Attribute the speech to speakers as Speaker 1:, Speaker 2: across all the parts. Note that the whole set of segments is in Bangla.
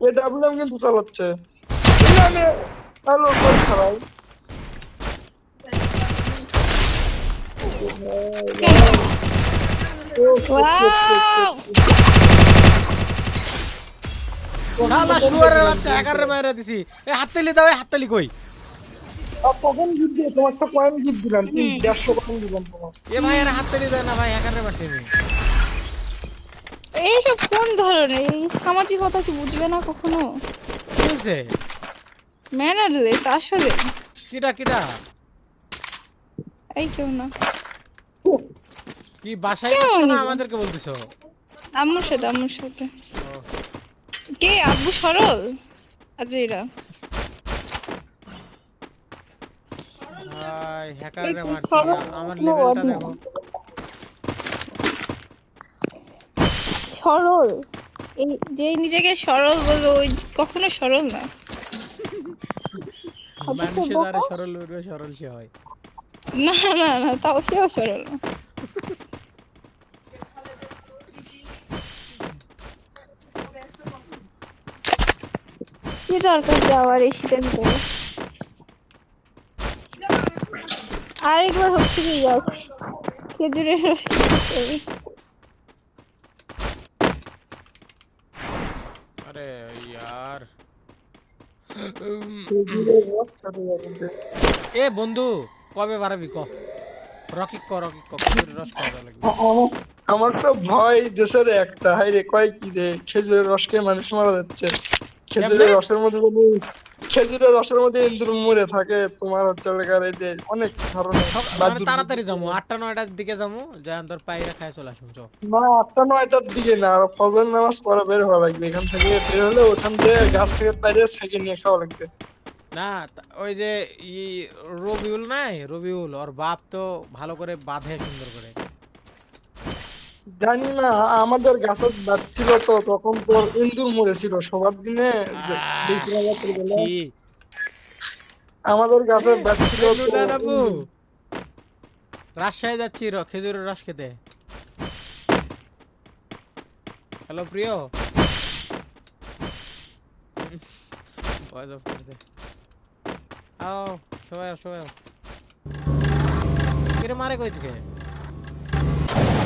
Speaker 1: এ ডাব্লিউএম কিন্তু চালাচ্ছে। হ্যালো কোন খারাপ
Speaker 2: শালা শুয়ারের বাচ্চা একারে মেরে দিছি। এ হাততালি দাও হাততালি কই?
Speaker 1: জিত দিয়ে তোমার তো কয়েন জিত দিলাম দেড়শো কয়েন দিলাম তোমার।
Speaker 2: এ ভাই এর হাততালি দেয় না ভাই মারছি আমি
Speaker 3: এইসব কোন ধরনের? এই সামাজিকতা কি বুঝবে না কখনো?
Speaker 2: হইছে
Speaker 3: ম্যানারলেস আসলে
Speaker 2: কিটা কিটা
Speaker 3: এই কেউ না।
Speaker 2: কি বাসায় করছ না আমাদেরকে বলতেছো?
Speaker 3: আম্মুর সাথে আম্মুর সাথে। কে আব্বু সরল? এরা
Speaker 2: ভাই হ্যাকাররে মারছি। আমার লেভেলটা দেখো।
Speaker 3: সরল। এই যে নিজেকে সরল বলে ওই কখনো সরল না।
Speaker 2: মানুষে যারা সরল বলবে সরল সে হয়।
Speaker 3: না না না তাও সেও সরল না। কি দরকার যাওয়ার এই শীতের ভিতরে আরেকবার হচ্ছে কি যাও খেজুরের রস খেতে यार
Speaker 2: আরে ইয়ার এ বন্ধু কবে বাড়াবি ক? রকি ক রকি ক রস লাগবে।
Speaker 1: আমার- তো ভয় দেশের একটা। হাই রে কয় কি রে খেজুরের রস খেয়ে মানুষ মারা যাচ্ছে। খেজুরের? রসের মধ্যে খেজুরের রসের মধ্যে ইন্দুর মরে থাকে তোমার হচ্ছে এই যে অনেক ধরনের
Speaker 2: তাড়াতাড়ি যাব আটটা নয়টার দিকে যাব যা তোর পায়রা খায় চলে আসব চ
Speaker 1: না আটটা নয়টার দিকে না আর ফজর নামাজ পড়া বের হওয়া লাগবে এখান থেকে বের হলে ওখান থেকে গাছ থেকে বাইরে সাইকেল নিয়ে খাওয়া লাগবে।
Speaker 2: না ওই যে ই রবিউল নাই? রবিউল ওর বাপ তো ভালো করে বাঁধে সুন্দর করে।
Speaker 1: জানি না আমাদের গাছের ছিল তো তখন তোর ইন্দুর মরেছিল। সবার দিনে। আমাদের গাছের গাছ ছিল।
Speaker 2: রাজশাহী যাচ্ছি র- খেজুরের রস খেতে। হ্যালো প্রিয়। ভয়েস অফ করে দে। আও সবাই সবাই। কিরে মারে কই থেকে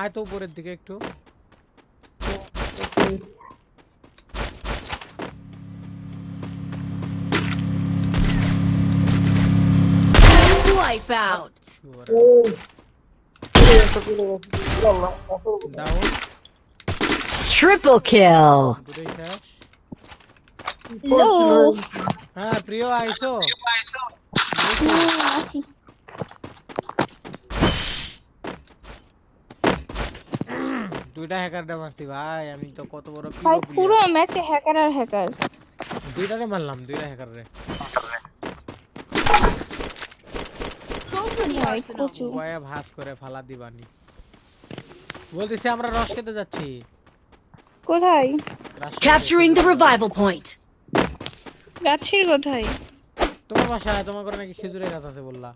Speaker 2: আয় তো উপরের দিকে একটু
Speaker 4: Wipeout.
Speaker 2: Sure.
Speaker 1: এই, চলে গেছে, চলে গেছে। আল্লাহ, আসল কথা।
Speaker 2: Down
Speaker 4: Triple kill.
Speaker 2: দুটোই শেষ
Speaker 3: হ্যালো
Speaker 2: হ্যাঁ প্রিয় আইসো
Speaker 3: আছি
Speaker 2: দুইটা হ্যাকারটা মারছি ভাই আমি তো কত বড়
Speaker 3: ভাই পুরো ম্যাচে হ্যাকার আর হ্যাকার
Speaker 2: দুইটারে মারলাম দুইটা হ্যাকার রে। উপায়ে ভাস করে ফালা দিবানি। বলতেছি আমরা রস খেতে যাচ্ছি।
Speaker 3: কোথায়?
Speaker 4: the revival point.
Speaker 3: রাজশাহীর কোথায়?
Speaker 2: তোমার বাসায় তোমার করে নাকি খেজুরের গাছ আছে বললা।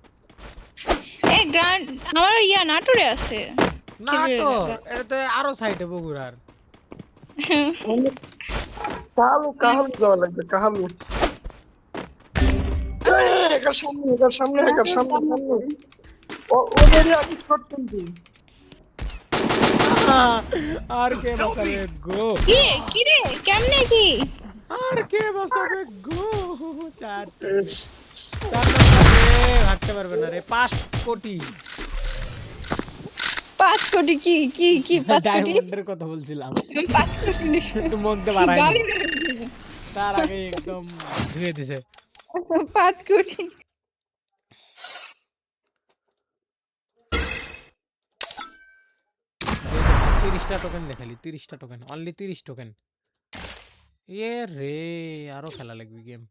Speaker 3: এ গ্রান্ড আমার ইয়া নাটোরে আছে।
Speaker 2: না তো এটা তো আরও সাইডে বগুড়ার।
Speaker 1: কাহালু কাহালু যাওয়া লাগবে কাহালু। এই, একার সামনে একার সামনে একার সামনে সামনে। ও- আমি শট কিন্তু
Speaker 2: আর কে বাঁচাবে গো?
Speaker 3: কি কি রে কেমনে কি?
Speaker 2: আর কে বাঁচাবে গো? চার চার নম্বরে পারবে না রে পাঁচ কোটি।
Speaker 3: পাঁচ কোটি কি কি কি পাঁচ কোটি
Speaker 2: ডায়মন্ডের কথা বলছিলাম।
Speaker 3: পাঁচ কোটি
Speaker 2: বাড়াই। তার আগে একদম ধুয়ে দিছে।
Speaker 3: পাঁচ কোটি
Speaker 2: তিরিশটা টোকেন দেখালি তিরিশটা টোকেন অনলি তিরিশ টোকেন ইয়ে রে আরও খেলা লাগবে গেম